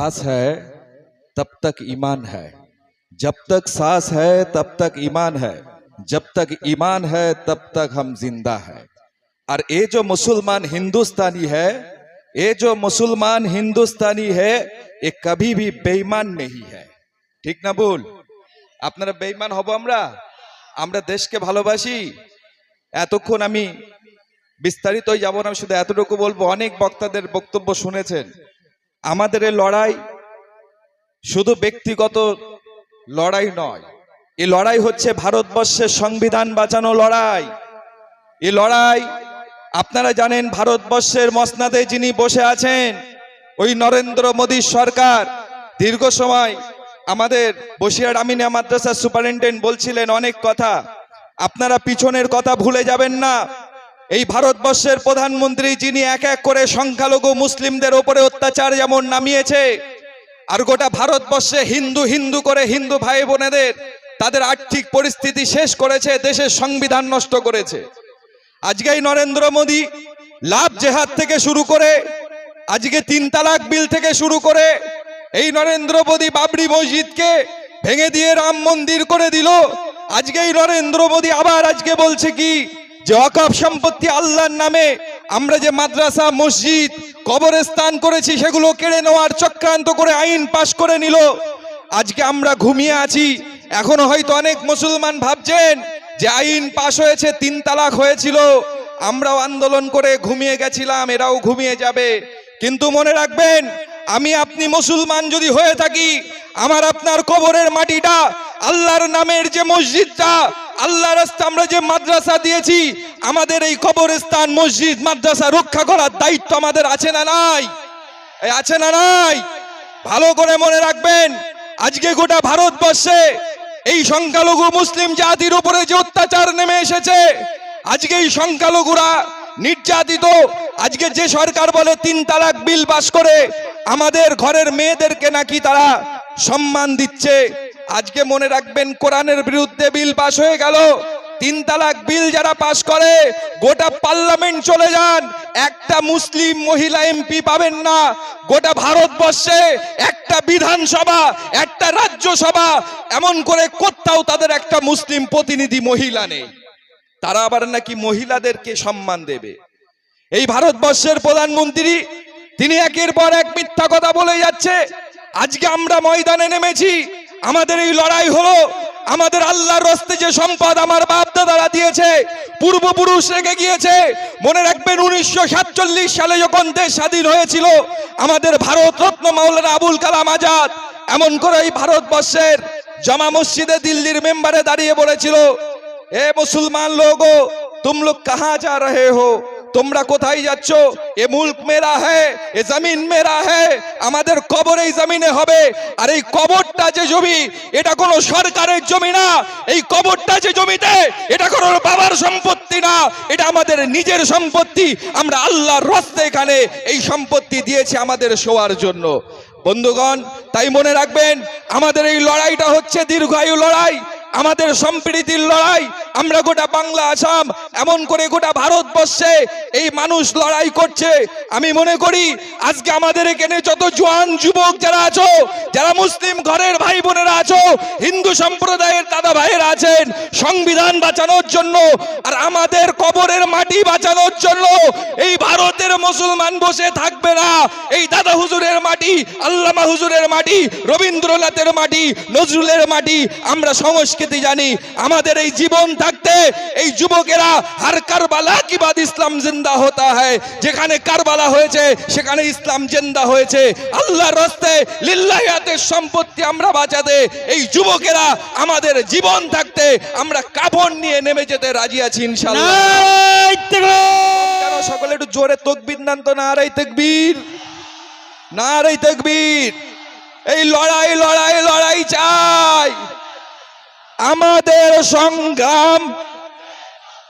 सांस है तब तक ईमान है जब तक सांस है तब तक ईमान है जब तक ईमान है तब तक हम जिंदा है और ये जो मुसलमान हिंदुस्तानी है ये जो मुसलमान हिंदुस्तानी है ये कभी भी बेईमान नहीं है ঠিক না বল আপনারা বেঈমান হব আমরা আমরা দেশকে ভালোবাসি এতক্ষণ আমি বিস্তারিত যাব না আমি শুধু এতটুকু বলবো অনেক বক্তাদের বক্তব্য শুনেছেন আমাদের লড়াই শুধু ব্যক্তিগত লড়াই নয়। এই লড়াই হচ্ছে ভারতবর্ষের সংবিধান বাঁচানো লড়াই। এ লড়াই, আপনারা জানেন ভারতবর্ষের মসনাদে যিনি বসে আছেন, ওই নরেন্দ্র মোদী সরকার। দীর্ঘ সময় আমাদের বসিয়ার আমিনা মাদ্রাসার সুপারিনটেন্ডেন্ট বলছিলেন অনেক কথা। আপনারা পিছনের কথা ভুলে যাবেন না। এই ভারতবর্ষের প্রধানমন্ত্রী যিনি এক এক করে সংখ্যালঘু মুসলিমদের ওপরে অত্যাচার যেমন নামিয়েছে, আর গোটা ভারতবর্ষে হিন্দু হিন্দু করে হিন্দু ভাই বোনেদের তাদের আর্থিক পরিস্থিতি শেষ করেছে, দেশের সংবিধান নষ্ট করেছে। আজকেই নরেন্দ্র মোদী লাভ জেহাদ থেকে শুরু করে, আজকে তিন তালাক বিল থেকে শুরু করে, এই নরেন্দ্র মোদী বাবরি মসজিদকে ভেঙে দিয়ে রাম মন্দির করে দিল। আজকেই নরেন্দ্র মোদী আবার আজকে বলছে কি যে অকাপ সম্পত্তি আল্লাহর নামে। আমরা যে মাদ্রাসা, মসজিদ, কবরস্থান করেছি, সেগুলো কেড়ে নেওয়ার চক্রান্ত করে আইন পাশ করে নিল। আজকে আমরা ঘুমিয়ে আছি। এখনও হয়তো অনেক মুসলমান ভাবছেন যে আইন পাশ হয়েছে, তিন তালাক হয়েছিল। আমরাও আন্দোলন করে ঘুমিয়ে গেছিলাম, এরাও ঘুমিয়ে যাবে। কিন্তু মনে রাখবেন, আমি আপনি মুসলমান যদি হয়ে থাকি, আমার আপনার কবরের মাটিটা আল্লাহর নামের যে মসজিদটা আল্লাহ রাস্তা আমরা যে মাদ্রাসা দিয়েছি, আমাদের এই কবরস্থান, মসজিদ, মাদ্রাসা রক্ষা করার দায়িত্ব আমাদের আছে না নাই? আছে না নাই? ভালো করে মনে রাখবেন, আজকে গোটা ভারতবর্ষে এই সংখ্যালঘু মুসলিম জাতির উপরে যে অত্যাচার নেমে এসেছে, আজকে এই সংখ্যালঘুরা নির্যাতিত, আজকে যে সরকার বলে তিন তালাক বিল পাস করে, আমাদের ঘরের মেয়েদেরকে নাকি তারা সম্মান দিচ্ছে। আজকে মনে রাখবেন, কোরআনের বিরুদ্ধে বিল পাশ হয়ে গেল। তিন তালাক বিল যারা পাস করে, গোটা পার্লামেন্ট চলে যান। একটা মুসলিম মহিলা এমপি পাবেন না। গোটা ভারতবর্ষে একটা বিধানসভা, একটা রাজ্যসভা, এমন করে কোথাও তাদের একটা মুসলিম প্রতিনিধি মহিলা নেই। তারা আবার নাকি মহিলাদেরকে সম্মান দেবে। এই ভারতবর্ষের প্রধানমন্ত্রী, তিনি একের পর এক মিথ্যা কথা বলে যাচ্ছে। আজকে আমরা ময়দানে নেমেছি। আমাদের এই লড়াই হলো, আমাদের আল্লাহর রস্তে যে সম্পদ আমার বাপ দাদারা দিয়েছে, পূর্বপুরুষ রেখে গিয়েছে। মনে রাখবেন, উনিশশো সাতচল্লিশ সালে যখন দেশ স্বাধীন হয়েছিল, আমাদের ভারত রত্ন মাওলানা আবুল কালাম আজাদ এমন করে এই ভারতবর্ষের জামা মসজিদে দিল্লির মেম্বারে দাঁড়িয়ে বলেছিল, এ মুসলমান লোগো তুম লোগ কাহা যা রহে হো? তোমরা কোথায় যাচ্ছ? এ মুল্ক মেরা হ্যাঁ এ জমিন মেরা হ্যাঁ আমাদের কবর এই জমিনে হবে। আর এই কবরটা যে জমি, এটা কোনো সরকারের জমি না। এই কবরটা যে জমিতে, এটা কোনো বাবার সম্পত্তি না। এটা আমাদের নিজের সম্পত্তি। আমরা আল্লাহর রস্তে এখানে এই সম্পত্তি দিয়েছি আমাদের শোয়ার জন্য। বন্ধুগণ, তাই মনে রাখবেন, আমাদের এই লড়াইটা হচ্ছে দীর্ঘায়ু লড়াই। আমাদের সম্প্রীতির লড়াই, আমরা গোটা বাংলা আসাম, এমন করে গোটা ভারতবর্ষে এই মানুষ লড়াই করছে। আমি মনে করি, আজকে আমাদের এখানে যত জোয়ান যুবক যারা আছো, যারা মুসলিম ঘরের ভাই বোনেরা আছো, হিন্দু সম্প্রদায়ের দাদা ভাইয়েরা আছেন, সংবিধান বাঁচানোর জন্য আর আমাদের কবরের মাটি বাঁচানোর জন্য এই ভারতের মুসলমান বসে থাকবে না। এই দাদা হুজুরের মাটি, আল্লামা হুজুরের মাটি, রবীন্দ্রনাথের মাটি, নজরুলের মাটি, আমরা সংস্কৃতি জানি আমাদের এই জীবন থাকতে এই যুবকেরা হার কারবালা কি বাদ ইসলাম জিন্দা হতা হয় যেখানে কারবালা হয়েছে সেখানে ইসলাম জিন্দা হয়েছে। আল্লাহর রাস্তে লিল্লাহিয়াতের সম্পত্তি আমরা বাঁচাতে এই যুবকেরা আমাদের জীবন থাকতে আমরা কাপড় নিয়ে নেমে যেতে রাজি আছি ইনশাআল্লাহ। কেন সকলে একটু জোরে তকবির নান তো নারাই তকবীর। নারাই তকবীর। এই লড়াই লড়াই লড়াই চাই। আমাদের সংগ্রাম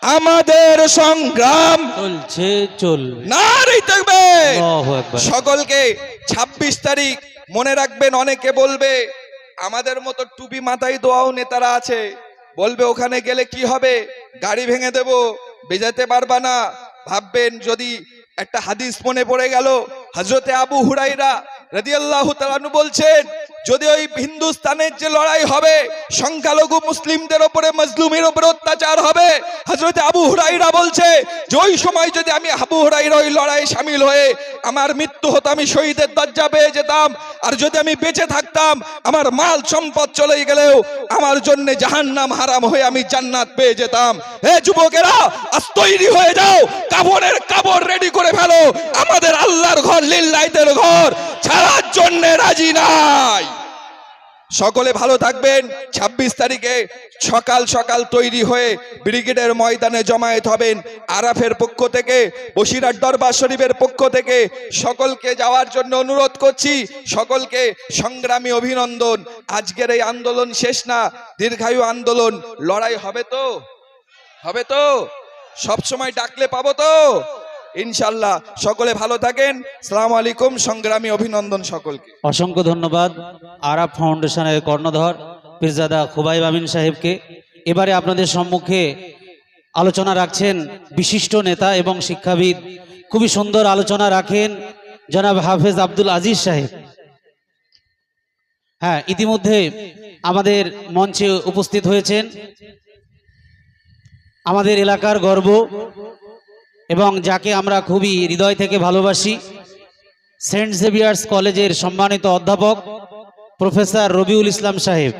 আমাদের সংগ্রাম চলছে চল তকবীর আল্লাহু সকলকে ২৬ তারিখ মনে রাখবেন অনেকে বলবে আমাদের মতো টুপি মাথায় দোয়াও নেতারা আছে। বলবে ওখানে গেলে কি হবে? গাড়ি ভেঙে দেব বেজাতে পারবা না। ভাববেন যদি একটা হাদিস মনে পড়ে গেল হজরতে আবু হুরাইরা রাদিয়াল্লাহু তাআলা বলছেন যদি ওই হিন্দুস্তানের যে লড়াই হবে, সংখ্যালঘু মুসলিমদের ওপরে, মজলুমের ওপরে অত্যাচার হবে, হযরত আবু হুরাইরা বলছে, যে ওই সময় যদি আমি আবু হুরাইরা ওই লড়াইয়ে শামিল হয়ে আমার মৃত্যু হতো, আমি শহীদের দরজা পেয়ে যেতাম, আর যদি আমি বেঁচে থাকতাম, আমার মাল সম্পদ চলে গেলেও আমার জন্য জাহান্নাম হারাম হয়ে আমি জান্নাত পেয়ে যেতাম। হে যুবকেরা, আজ তৈরি হয়ে যাও কাপড়ের কাপড় রেডি করে ফেলো, আমাদের আল্লাহর ঘর লিল্লাইতের ঘর, ছাড়ার জন্য রাজি নাই। সকলে ভালো থাকবেন। ২৬ তারিখে সকাল সকাল তৈরি হয়ে ব্রিগেডের ময়দানে জমায়েত হবেন আরাফের পক্ষ থেকে, বসিরহাট দরবার শরীফের পক্ষ থেকে। সকলকে যাওয়ার জন্য অনুরোধ করছি, সকলকে সংগ্রামী অভিনন্দন। আজকের এই আন্দোলন শেষ না, দীর্ঘায়ু আন্দোলন, লড়াই হবে তো? হবে তো? সবসময় ডাকলে পাবো তো? ইনশাল্লাহ সকলে ভালো থাকেন। সালাম আলাইকুম, সংগ্রামী অভিনন্দন সকলকে। অসংখ্য ধন্যবাদ আরাব ফাউন্ডেশনের কর্ণধর পীরজাদা খুবাইব আমিন সাহেবকে। এবারে আপনাদের সম্মুখে আলোচনা রাখছেন বিশিষ্ট নেতা এবং শিক্ষাবিদ। খুবই সুন্দর আলোচনা রাখেন জনাব হাফেজ আব্দুল আজিজ সাহেব। হ্যাঁ ইতিমধ্যে আমাদের মঞ্চে উপস্থিত হয়েছেন। আমাদের এলাকার গর্ব এবং যাকে আমরা খুবই হৃদয় থেকে ভালোবাসি, সেন্ট জেভিয়ার্স কলেজের সম্মানিত অধ্যাপক প্রফেসর রবিউল ইসলাম সাহেব।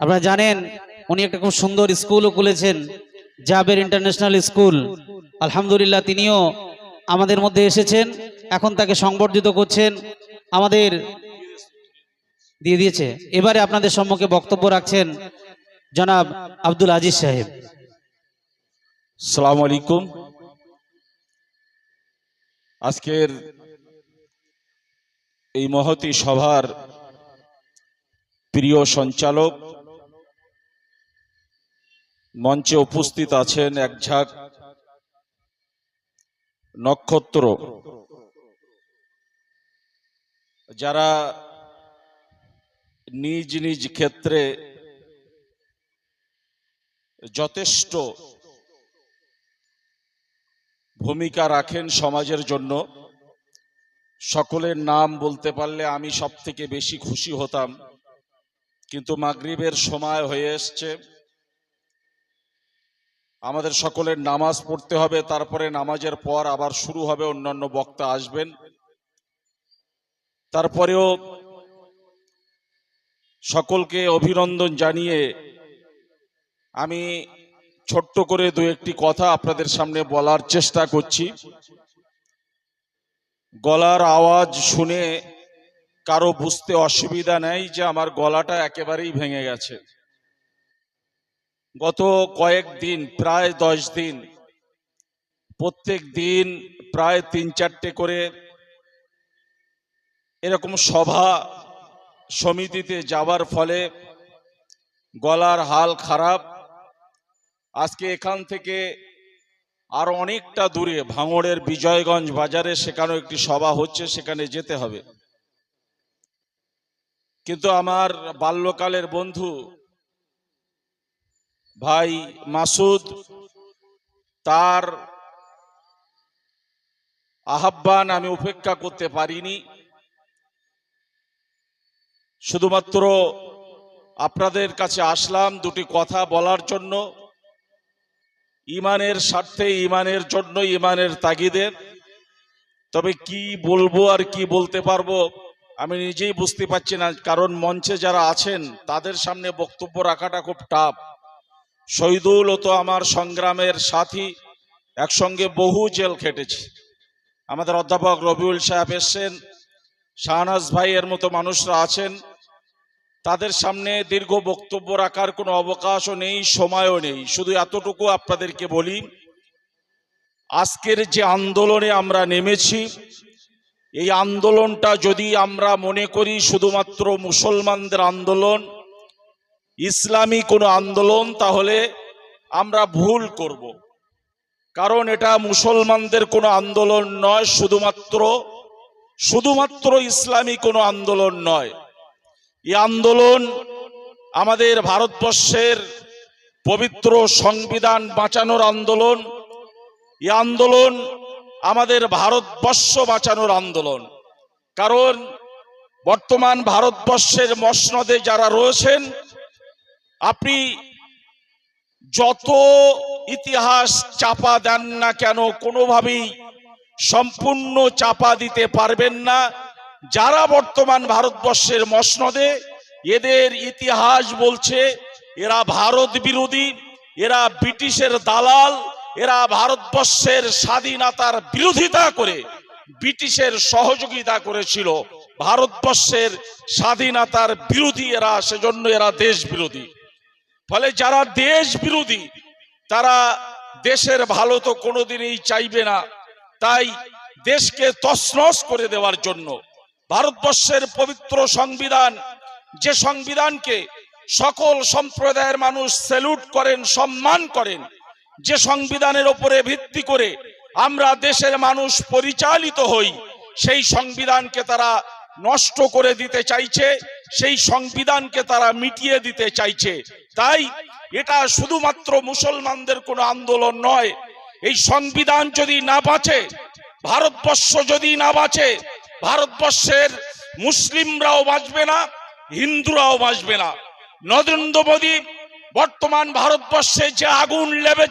আপনারা জানেন, উনি একটা খুব সুন্দর স্কুলও খুলেছেন, জাবের ইন্টারন্যাশনাল স্কুল। আলহামদুলিল্লাহ, তিনিও আমাদের মধ্যে এসেছেন, এখন তাকে সংবর্ধিত করছেন, আমাদের দিয়ে দিয়েছে। এবারে আপনাদের সম্মুখে বক্তব্য রাখছেন জনাব আব্দুল আজিজ সাহেব। সালাম আলাইকুম। আজকের এই মহতি সভার প্রিয় সঞ্চালক মঞ্চে উপস্থিত আছেন এক ঝাঁক নক্ষত্র। যারা নিজ নিজ ক্ষেত্রে যথেষ্ট ভূমিকা রাখেন সমাজের জন্য। সকলের নাম বলতে পারলে আমি সব থেকে বেশি খুশি হতাম। কিন্তু মাগরিবের সময় হয়ে এসছে। আমাদের সকলের নামাজ পড়তে হবে, তারপরে নামাজের পর আবার শুরু হবে, অন্যান্য বক্তা আসবেন। তারপরেও সকলকে অভিনন্দন জানিয়ে আমি ছোট্ট করে দু একটি কথা আপনাদের সামনে বলার চেষ্টা করছি। গলার আওয়াজ শুনে কারও বুঝতে অসুবিধা নেই যে আমার গলাটা একেবারেই ভেঙে গেছে। গত কয়েকদিন প্রায় দশ দিন, প্রত্যেক দিন প্রায় তিন চারটে করে এরকম সভা সমিতিতে যাওয়ার ফলে গলার হাল খারাপ আজকে এখান থেকে আর অনেকটা দূরে ভাঙড়ের বিজয়গঞ্জ বাজারে সেখানেও একটি সভা হচ্ছে, সেখানে যেতে হবে। কিন্তু আমার বাল্যকালের বন্ধু ভাই মাসুদ, তার আহ্বান আমি উপেক্ষা করতে পারিনি। শুধুমাত্র আপনাদের কাছে আসলাম দুটি কথা বলার জন্য। ইমানের স্বার্থে, ইমানের জন্য ইমানের তাগিদে তবে কি বলব আর কি বলতে পারব, আমি নিজেই বুঝতে পারছি না, কারণ মঞ্চে যারা আছেন, তাদের সামনে বক্তব্য রাখাটা খুব টাফ। শহীদুল তো আমার সংগ্রামের সাথী, একসঙ্গে বহু জেল খেটেছি। আমাদের অধ্যাপক রবিউল সাহেব এসছেন, শাহনাজ ভাইয়ের মতো মানুষরা আছেন তাদের সামনে দীর্ঘ বক্তব্য রাখার কোনো অবকাশও নেই, সময়ও নেই। শুধু এতটুকু আপনাদেরকে বলি, আজকের যে আন্দোলনে আমরা নেমেছি, এই আন্দোলনটা যদি আমরা মনে করি শুধুমাত্র মুসলমানদের আন্দোলন, ইসলামী কোনো আন্দোলন, তাহলে আমরা ভুল করব। কারণ এটা মুসলমানদের কোনো আন্দোলন নয়, শুধুমাত্র শুধুমাত্র ইসলামী কোনো আন্দোলন নয়। এই আন্দোলন আমাদের ভারতবর্ষের পবিত্র সংবিধান বাঁচানোর আন্দোলন, এই আন্দোলন আমাদের ভারতবর্ষ বাঁচানোর আন্দোলন। কারণ বর্তমান ভারতবর্ষের মসনদে যারা রয়েছেন, আপনি যত ইতিহাস চাপা দেন না কেন, কোনোভাবেই সম্পূর্ণ চাপা দিতে পারবেন না। যারা বর্তমান ভারতবর্ষের মসনদে এদের ইতিহাস বলছে, এরা ভারত বিরোধী, এরা ব্রিটিশের দালাল, এরা ভারতবর্ষের স্বাধীনতার বিরোধিতা করে, ব্রিটিশের সহযোগিতা করেছিল। ভারতবর্ষের স্বাধীনতার বিরোধী এরা, সেজন্য এরা দেশ বিরোধী। ফলে যারা দেশ বিরোধী, তারা দেশের ভালো তো কোনোদিনই চাইবে না। তাই দেশকে তছনছ করে দেওয়ার জন্য ভারতবর্ষের পবিত্র সংবিধান, যে সংবিধানকে সকল সম্প্রদায়ের মানুষ স্যালুট করেন, সম্মান করেন, যে সংবিধানের ওপরে ভিত্তি করে আমরা দেশের মানুষ পরিচালিত হই, সেই সংবিধানকে তারা নষ্ট করে দিতে চাইছে, সেই সংবিধানকে তারা মিটিয়ে দিতে চাইছে। তাই এটা শুধুমাত্র মুসলমানদের কোনো আন্দোলন নয়, এই সংবিধান যদি না বাঁচে, ভারতবর্ষ যদি না বাঁচে ভারতবর্ষের মুসলিমরাও বাঁচবে না, হিন্দুরাও বাঁচবে না। নরেন্দ্র মোদী বর্তমান ভারতবর্ষে যে আগুন লেবে,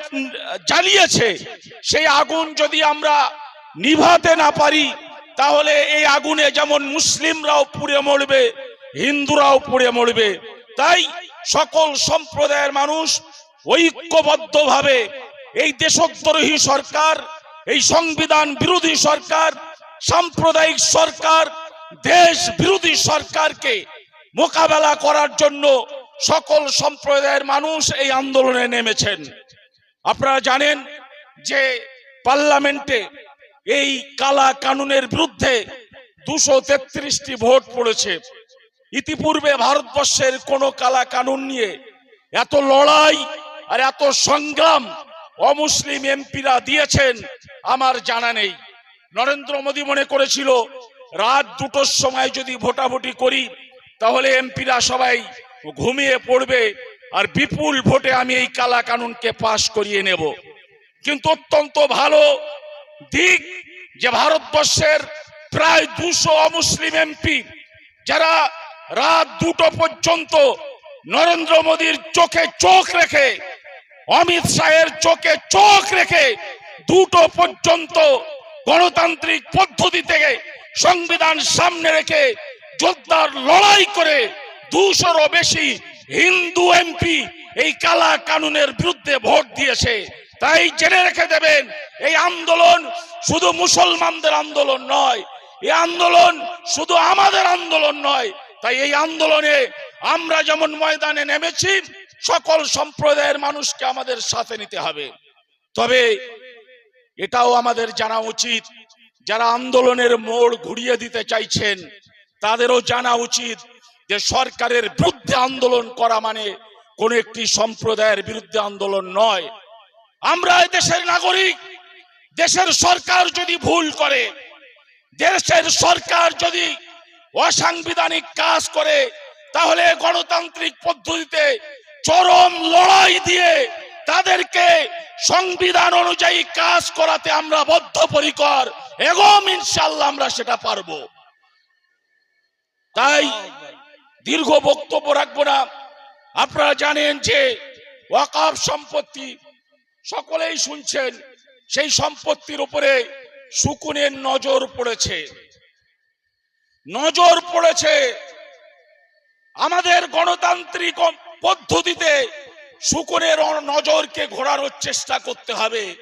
জ্বালিয়েছে, সেই আগুন যদি আমরা নিভাতে না পারি, তাহলে এই আগুনে যেমন মুসলিমরাও পুড়ে মরবে, হিন্দুরাও পুড়ে মরবে। তাই সকল সম্প্রদায়ের মানুষ ঐক্যবদ্ধভাবে এই দেশদ্রোহী সরকার, এই সংবিধান বিরোধী সরকার সাম্প্রদায়িক সরকার দেশ বিরোধী সরকারকে মোকাবেলা করার জন্য সকল সম্প্রদায়ের মানুষ এই আন্দোলনে নেমেছেন। আপনারা জানেন যে পার্লামেন্টে এই কালা কানুনের বিরুদ্ধে দুশো তেত্রিশটি ভোট পড়েছে। ইতিপূর্বে ভারতবর্ষের কোন কালা কানুন নিয়ে এত লড়াই আর এত সংগ্রাম অমুসলিম এমপিরা দিয়েছেন, আমার জানা নেই। নরেন্দ্র মোদী মনে করেছিল, রাত দুটোর সময় যদি ভোটাভুটি করি, তাহলে এমপিরা সবাই ঘুমিয়ে পড়বে আর বিপুল ভোটে আমি এই কালা কানুনকে পাশ করিয়ে নেব। কিন্তু অত্যন্ত ভালো দিক যে ভারতবর্ষের প্রায় দুশো অমুসলিম এমপি, যারা রাত দুটো পর্যন্ত নরেন্দ্র মোদীর চোখে চোখ রেখে, অমিত শাহের চোখে চোখ রেখে দুটো পর্যন্ত গণতান্ত্রিক পদ্ধতি থেকে সংবিধান সামনে রেখে যোদ্ধার লড়াই করে দুশোরও বেশি হিন্দু এমপি এই কালা কানুনের বিরুদ্ধে ভোট দিয়েছে। তাই জেনে রেখে দেবেন, এই আন্দোলন শুধু মুসলমানদের আন্দোলন নয়, এই আন্দোলন শুধু আমাদের আন্দোলন নয়, তাই এই আন্দোলনে আমরা যেমন ময়দানে নেমেছি, সকল সম্প্রদায়ের মানুষকে আমাদের সাথে নিতে হবে। তবে এটাও আমাদের জানা উচিত। যারা আন্দোলনের মোড় ঘুরিয়ে দিতে চাইছেন, তাদেরও জানা উচিত যে সরকারের বিরুদ্ধে আন্দোলন করা মানে কোন একটি সম্প্রদায়ের বিরুদ্ধে আন্দোলন নয়। আমরা দেশের নাগরিক, দেশের সরকার যদি ভুল করে, দেশের সরকার যদি অসাংবিধানিক কাজ করে, তাহলে গণতান্ত্রিক পদ্ধতিতে চরম লড়াই দিয়ে তাদেরকে সংবিধান অনুযায়ী কাজ করাতে আমরা বদ্ধপরিকর। এবং ইনশাল্লাহ আমরা সেটা পারব। তাই দীর্ঘ বক্তব্য রাখব না। আপনারা জানেন যে ওয়াকাফ সম্পত্তি সকলেই শুনছেন, সেই সম্পত্তির উপরে শুকুনের নজর পড়েছে। নজর পড়েছে আমাদের গণতান্ত্রিক পদ্ধতিতে শুকুনের নজরকে ঘোরানোর চেষ্টা করতে হবে।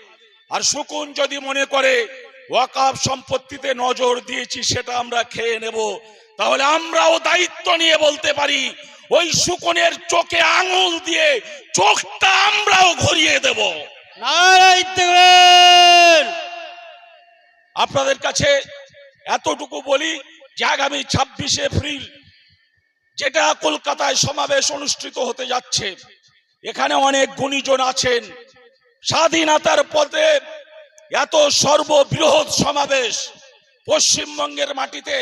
আর শুকুন যদি মনে করে ওয়াকাফ সম্পত্তিতে নজর দিয়েছি সেটা আমরা খেয়ে নেব। তাহলে আমরাও দায়িত্ব নিয়ে বলতে পারি ওই শুকুনের চোখে আঙুল দিয়ে চোখটা আমরাও ঘুরিয়ে দেব! আপনাদের কাছে এতটুকু বলি যে আগামী ছাব্বিশে এপ্রিল যেটা কলকাতায় সমাবেশ অনুষ্ঠিত হতে যাচ্ছে এখানে অনেক গুণীজন আছেন। স্বাধীনতার পথে এত সর্ববৃহৎ সমাবেশ পশ্চিমবঙ্গের মাটিতে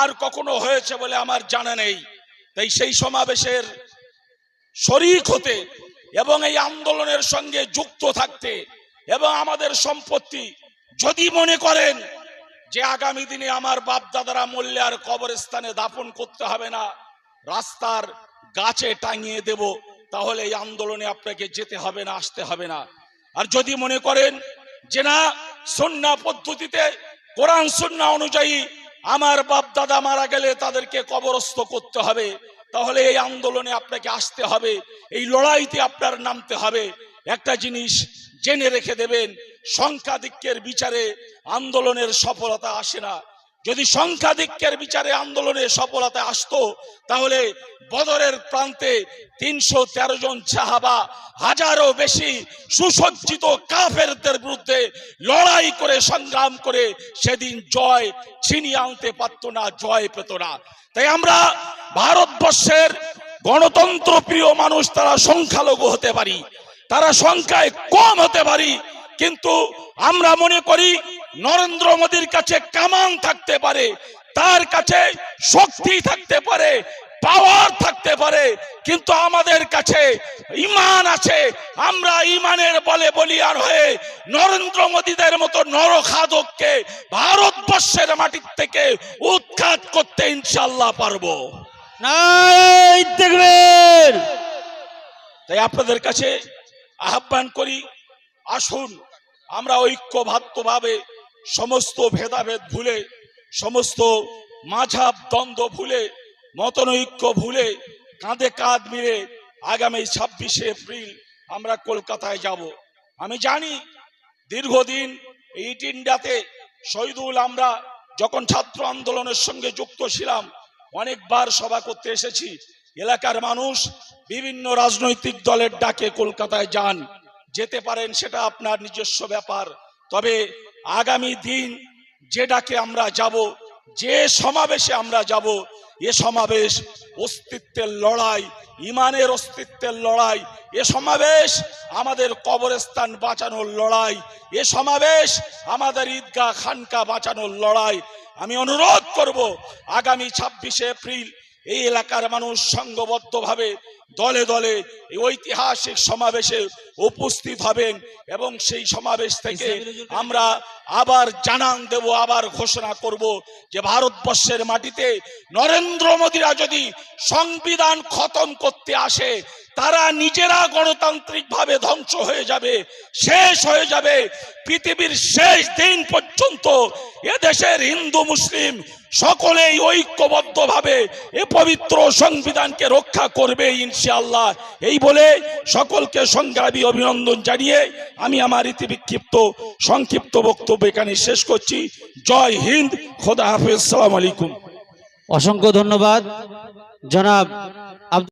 আর কখনো হয়েছে বলে আমার জানা নেই। তাই সেই সমাবেশের শরিক হতে এবং এই আন্দোলনের সঙ্গে যুক্ত থাকতে এবং আমাদের সম্পত্তি যদি মনে করেন যে আগামী দিনে আমার বাপ দাদারা মরলে আর কবরস্থানে দাপন করতে হবে না, রাস্তার গাছে টাঙিয়ে দেব। তাহলে এই আন্দোলনে আপনাকে যেতে হবে না, আসতে হবে না। আর যদি মনে করেন যে না, সন্না পদ্ধতিতে, কোরআন, সন্না অনুযায়ী আমার বাপ দাদা মারা গেলে তাদেরকে কবরস্থ করতে হবে, তাহলে এই আন্দোলনে আপনাকে আসতে হবে, এই লড়াইতে আপনার নামতে হবে। একটা জিনিস জেনে রেখে দেবেন, সংখ্যাধিক্যের বিচারে আন্দোলনের সফলতা আসে না। যদি সংখ্যাধিক্যের বিচারে আন্দোলনে সফলতা আসতো, তাহলে বদরের প্রান্তে তিনশো তেরো জন সাহাবা হাজারও বেশি সুসজ্জিত কাফেরদের বিরুদ্ধে লড়াই করে সংগ্রাম করে সেদিন জয় ছিনিয়ে আনতে পারত না, জয় পেত না। তাই আমরা ভারতবর্ষের গণতন্ত্র প্রিয় মানুষ, তারা সংখ্যালঘু হতে পারি, তারা সংখ্যায় কম হতে পারি, কিন্তু আমরা মনে করি নরেন্দ্র মোদীর কাছে কামান থাকতে পারে তার কাছে শক্তি থাকতে পারে পাওয়ার থাকতে পারে কিন্তু আমাদের কাছে ইমান আছে। আমরা ইমানের বলে বলিয়ান হয়ে নরেন্দ্র মোদীদের মতো নরখাদককে ভারতবর্ষের মাটির থেকে উৎখাত করতে ইনশাল্লাহ পারব। দেখবেন তাই আপনাদের কাছে আহ্বান করি আসুন আমরা ঐক্যভাবে সমস্ত ভেদাভেদ ভুলে, সমস্ত মাঝাব দ্বন্দ্ব ভুলে, মতনৈক্য ভুলে, কাঁধে কাঁধ মিলে আগামী ছাব্বিশে এপ্রিল আমরা কলকাতায় যাব। আমি জানি দীর্ঘদিন ইট ইন্ডিয়াতে শহীদুল আমরা যখন ছাত্র আন্দোলনের সঙ্গে যুক্ত ছিলাম, অনেকবার সভা করতে এসেছি। এলাকার মানুষ বিভিন্ন রাজনৈতিক দলের ডাকে কলকাতায় যান। যেতে পারেন সেটা আপনার নিজস্ব ব্যাপার। তবে আগামী দিন যে ডাকে আমরা যাব, যে সমাবেশে আমরা যাব, এ সমাবেশ অস্তিত্বের লড়াই, ইমানের অস্তিত্বের লড়াই, এ সমাবেশ আমাদের কবরস্থান বাঁচানোর লড়াই, এ সমাবেশ আমাদের ঈদগাহ খানকা বাঁচানোর লড়াই। আমি অনুরোধ করব, আগামী ছাব্বিশে এপ্রিল এই এলাকার মানুষ সংঘবদ্ধভাবে দলে দলে এই ঐতিহাসিক সমাবেশে উপস্থিত হবেন এবং সেই সমাবেশ থেকে আমরা আবার জানান দেব আবার ঘোষণা করব যে ভারতবর্ষের মাটিতে নরেন্দ্র মোদীরা যদি সংবিধান খতম করতে আসে তারা নিজেরা গণতান্ত্রিকভাবে ধ্বংস হয়ে যাবে শেষ হয়ে যাবে। পৃথিবীর শেষ দিন পর্যন্ত এদেশের হিন্দু মুসলিম সকলেই ঐক্যবদ্ধভাবে এ পবিত্র সংবিধানকে রক্ষা করবে ইনশাআল্লাহ। এই বলে সকলকে সংগ্রামী অভিনন্দন জানিয়ে আমি আমার ইতিবিক্ষিপ্ত, সংক্ষিপ্ত বক্তব্য এখানে শেষ করছি। জয় হিন্দ, খোদা হাফিজ, সালাম আলাইকুম। অসংখ্য ধন্যবাদ। জনাব